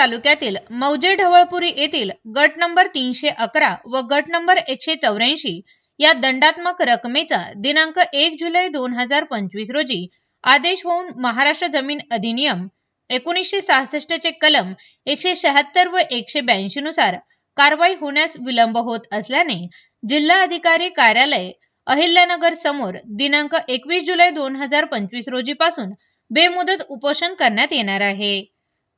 तालुक्यातील मौजे ढवळपुरी येथील गट नंबर तीनशे अकरा व गट नंबर एकशे चौऱ्याऐंशी या दंडात्मक रकमेचा दिनांक एक जुलै दोन हजार पंचवीस रोजी आदेश होऊन महाराष्ट्र जमीन अधिनियम एकोणीसशे सहासष्ट चे कलम एकशे शहात्तर व एकशे ब्याऐंशी नुसार कारवाई होण्यास विलंब होत असल्याने जिल्हा अधिकारी कार्यालय अहिल्यानगर समोर दिनांक एकवीस जुलै दोन हजार पंचवीस रोजी पासून बेमुदत उपोषण करण्यात येणार आहे.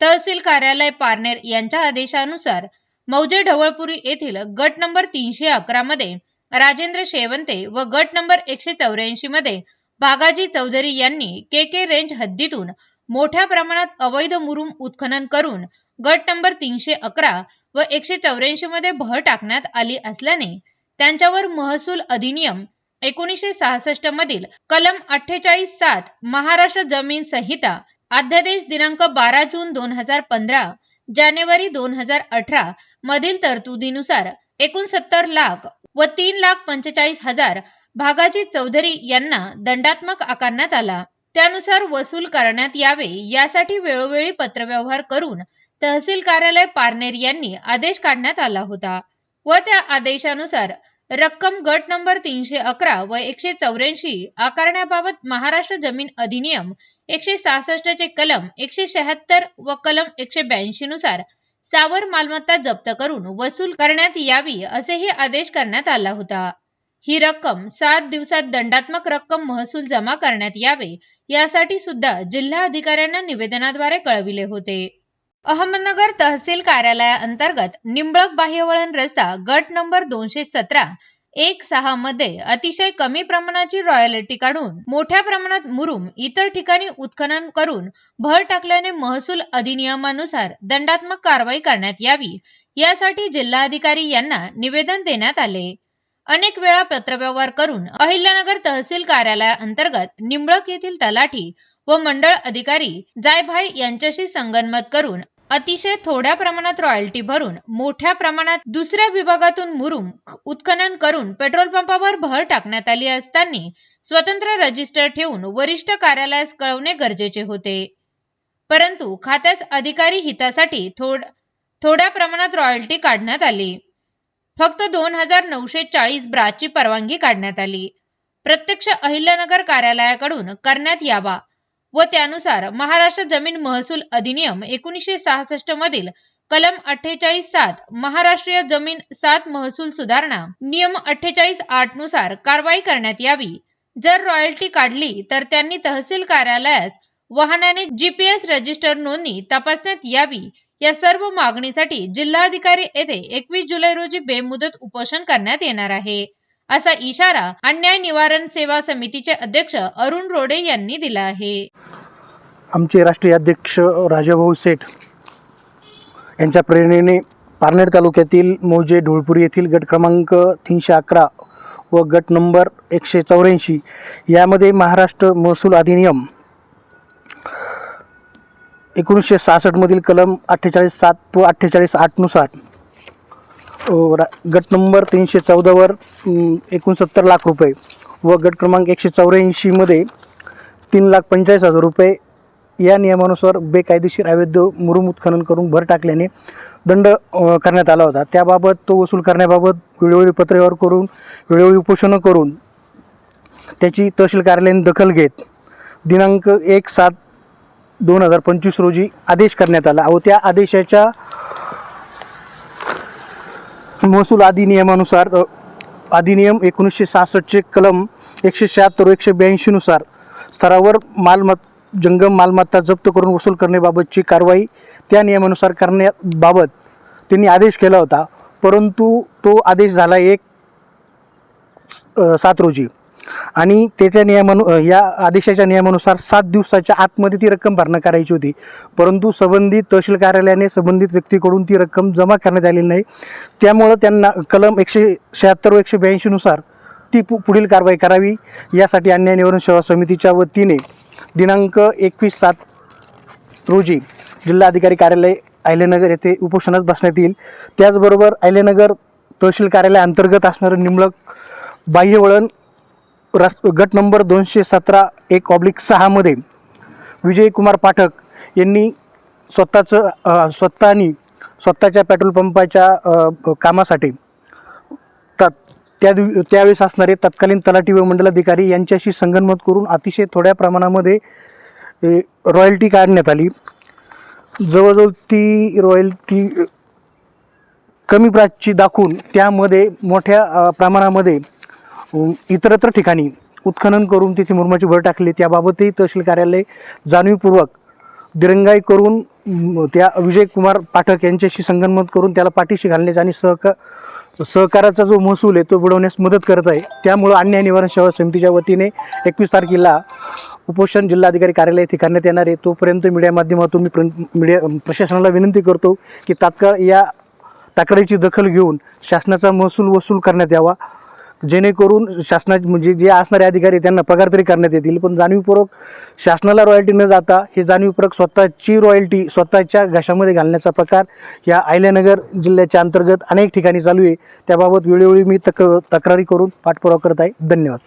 तहसील कार्यालय पारनेर यांच्या आदेशानुसार मौजे ढवळपुरी येथील गट नंबर तीनशे अकरा मध्ये राजेंद्र शेवंते व गट नंबर एकशे चौऱ्याऐंशी मध्ये बागाजी चौधरी यांनी के के रेंज हद्दीतून मोठ्या प्रमाणात अवैध मुरुम उत्खनन करून गट नंबर तीनशे अकरा व एकशे चौऱ्याऐंशी मध्ये भर टाकण्यात आली असल्याने त्यांच्यावर महसूल अधिनियम एकोणीसशे सहासष्ट मधील कलम अठ्ठेचाळीस सात महाराष्ट्र जमीन संहिता अध्यादेश दिनांक बारा जून दोन हजार पंधरा जानेवारी दोन हजार अठरा मधील तरतुदीनुसार एकोणसत्तर लाख व तीन लाख पंचेचाळीस हजार भागाजी चौधरी यांना दंडात्मक आकारण्यात आला. त्यानुसार वसूल करण्यात यावे यासाठी वेळोवेळी पत्रव्यवहार करून तहसील कार्यालय पारनेर यांनी आदेश काढण्यात आला होता व त्या आदेशानुसार रक्कम गट नंबर तीनशे अकरा व एकशे चौऱ्याऐंशी आकारण्याबाबत महाराष्ट्र जमीन अधिनियम एकशे सहासष्ट चे कलम एकशे शहात्तर व कलम एकशे ब्याऐंशी नुसार सावर मालमत्ता जप्त करून वसूल करण्यात यावी असेही आदेश करण्यात आला होता. ही रक्कम सात दिवसात दंडात्मक रक्कम महसूल जमा करण्यात यावे यासाठी सुद्धा जिल्हा अधिकाऱ्यांना निवेदनाद्वारे कळविले होते. अहमदनगर तहसील कार्यालयाअंतर्गत निंबळक बाह्यवळण रस्ता गट नंबर दोनशे सतरा एक सहा मध्ये अतिशय कमी प्रमाणाची रॉयल्टी काढून मोठ्या प्रमाणात मुरुम इतर ठिकाणी उत्खनन करून भर टाकल्याने महसूल अधिनियमानुसार दंडात्मक कारवाई करण्यात यावी यासाठी जिल्हाधिकारी यांना निवेदन देण्यात आले. अनेक वेळा पत्रव्यवहार करून अहिल्यानगर तहसील कार्यालयाअंतर्गत निंबळक येथील तलाठी व मंडळ अधिकारी जायभाई यांच्याशी संगनमत करून अतिशय थोड्या प्रमाणात रॉयल्टी भरून मोठ्या प्रमाणात दुसऱ्या विभागातून मुरुम उत्खनन करून पेट्रोल पंपावर भर टाकण्यात आली असताना स्वतंत्र रजिस्टर ठेवून वरिष्ठ कार्यालयास कळवणे गरजेचे होते. परंतु खात्यास अधिकारी हितासाठी थोड थोड्या प्रमाणात रॉयल्टी काढण्यात आली. फक्त दोन हजार नऊशे चाळीस ब्राची परवानगी काढण्यात आली. प्रत्यक्ष अहिल्यानगर कार्यालयाकडून करण्यात यावा व त्यानुसार महाराष्ट्र जमीन महसूल अधिनियम एकोणीसशे सहासष्ट मधील कलम अठ्ठेचाळीस सात महाराष्ट्रीय जमीन सात महसूल सुधारणा नियम अठ्ठेचाळीस आठनुसार कारवाई करण्यात यावी. जर रॉयल्टी काढली तर त्यांनी तहसील कार्यालयास वाहनाने जीपीएस रजिस्टर नोंदणी तपासण्यात यावी. या सर्व मागणीसाठी जिल्हाधिकारी येथे एकवीस जुलै रोजी बेमुदत उपोषण करण्यात येणार आहे. असा इशारा अन्याय निवारण सेवा समितीचे अध्यक्ष अरुण रोडे यांनी दिला आहे. आमचे राष्ट्रीय अध्यक्ष राजाभाऊ सेठ यांच्या प्रेरणेने पारनेर तालुक्यातील मौजे ढोळपुरी येथील गट क्रमांक तीनशे अकरा व गट नंबर एकशे चौऱ्याऐंशी यामध्ये महाराष्ट्र महसूल अधिनियम एकोणीसशे सहासष्टमधील कलम अठ्ठेचाळीस सात व अठ्ठेचाळीस आठनुसार रा गट नंबर तीनशे चौदावर एकोणसत्तर लाख रुपये व गट क्रमांक एकशे चौऱ्याऐंशीमध्ये तीन लाख पंचेचाळीस हजार रुपये या नियमानुसार बेकायदेशीर अवैध मुरुम उत्खनन करून भर टाकल्याने दंड करण्यात आला होता. त्याबाबत तो वसूल करण्याबाबत वेळोवेळी पत्रव्यवहार करून वेळोवेळी उपोषणं करून त्याची तहसील कार्यालयाने दखल घेत दिनांक एक सात दोन हजार पंचवीस रोजी आदेश करण्यात आला. व त्या आदेशाच्या महसूल अधिनियमानुसार अधिनियम एकोणीसशे सहासष्टचे कलम एकशे शहात्तर एकशे ब्याऐंशीनुसार स्तरावर मालमत्ता जंगम मालमत्ता जप्त करून वसूल करण्याबाबतची कारवाई त्या नियमानुसार करण्याबाबत त्यांनी आदेश केला होता. परंतु तो आदेश झाला एक सात रोजी. आणि त्याच्या नियमानु या आदेशाच्या नियमानुसार सात दिवसाच्या आतमध्ये ती रक्कम भरणा करायची होती. परंतु संबंधित तहसील कार्यालयाने संबंधित व्यक्तीकडून ती रक्कम जमा करण्यात आलेली नाही. त्यामुळं त्यांना कलम एकशे शहात्तर व एकशे ब्याऐंशीनुसार ती पु पुढील कारवाई करावी. यासाठी अन्याय निवारण सेवा समितीच्या वतीने दिनांक एकवीस सात रोजी जिल्हाधिकारी कार्यालय अहिल्यानगर येथे उपोषणात बसण्यात येईल. त्याचबरोबर अहिल्यानगर तहसील कार्यालयाअंतर्गत असणारं निमलक बाह्यवळण रस गट नंबर दोनशे सतरा एक ऑब्लिक सहामध्ये विजयकुमार पाठक यांनी स्वतःचं स्वतःनी स्वतःच्या पेट्रोल पंपाच्या कामासाठी त्या दिव त्यावेळेस असणारे तत्कालीन तलाठी व मंडलाधिकारी यांच्याशी संगनमत करून अतिशय थोड्या प्रमाणामध्ये ए, रॉयल्टी काढण्यात आली. जवळजवळ ती रॉयल्टी कमी प्राची दाखवून त्यामध्ये मोठ्या प्रमाणामध्ये इतरत्र ठिकाणी उत्खनन करून तिथे मुरमाची भर टाकली. त्याबाबतही तहसील कार्यालय जाणीवपूर्वक दिरंगाई करून त्या विजय कुमार पाठक यांच्याशी संगनमत करून त्याला पाठीशी घालण्याचा आणि सहका सहकाराचा जो महसूल आहे तो बुडवण्यास मदत करत आहे. त्यामुळं अन्याय निवारण सेवा समितीच्या वतीने एकवीस तारखेला उपोषण जिल्हाधिकारी कार्यालय येथे करण्यात येणार आहे. तोपर्यंत मीडिया माध्यमातून मी प्र मीडिया प्रशासनाला विनंती करतो की तात्काळ या तक्रारीची दखल घेऊन शासनाचा महसूल वसूल करण्यात यावा. जेणेकरून शासना म्हणजे जे असणारे अधिकारी त्यांना पगार तरी करण्यात येतील. पण जाणीवपूर्वक शासनाला रॉयल्टी न जाता हे जाणीवपूर्वक स्वतःची रॉयल्टी स्वतःच्या घशामध्ये घालण्याचा प्रकार या अहिल्यानगर जिल्ह्याच्या अंतर्गत अनेक ठिकाणी चालू आहे. त्याबाबत वेळोवेळी मी तक तक्रारी करून पाठपुरावा करत आहे. धन्यवाद.